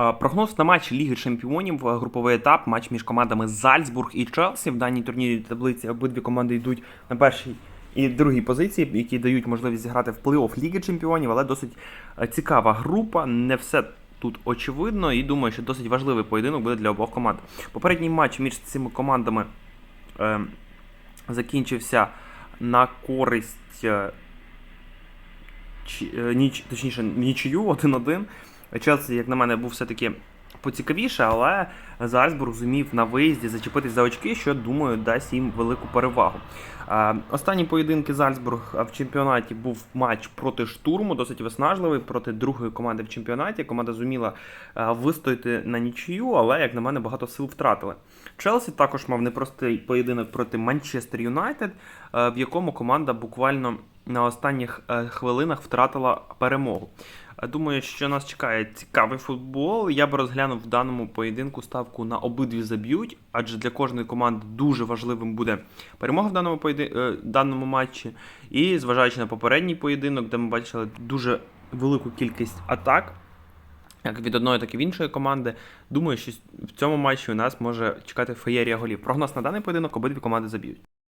Е, Прогноз на матч Ліги Чемпіонів, е, груповий етап, матч між командами Зальцбург і Челсі. В даній турнірній таблиці обидві команди йдуть на першій і другій позиції, які дають можливість зіграти в плей-офф Ліги Чемпіонів, але досить е, цікава група. Не все тут очевидно, і думаю, що досить важливий поєдинок буде для обох команд. Попередній матч між цими командами е, закінчився на користь. е, ніч, точніше, нічию 1-1. Челсі, як на мене, був все-таки поцікавіше, але Зальцбург зумів на виїзді зачепитись за очки, що, думаю, дасть їм велику перевагу. Останні поєдинки Зальцбург в чемпіонаті був матч проти штурму, досить виснажливий проти другої команди в чемпіонаті. Команда зуміла вистояти на нічию, але, як на мене, багато сил втратили. Челсі також мав непростий поєдинок проти Манчестер Юнайтед, в якому команда буквально на останніх е, хвилинах втратила перемогу. Е, Думаю, що нас чекає цікавий футбол. Я би розглянув в даному поєдинку ставку на обидві заб'ють, адже для кожної команди дуже важливим буде перемога в даному поєди... е, даному матчі. І зважаючи на попередній поєдинок, де ми бачили дуже велику кількість атак. Як від одної, так і від іншої команди. Думаю, що в цьому матчі у нас може чекати феєрія голів. Прогноз на даний поєдинок обидві команди заб'ють.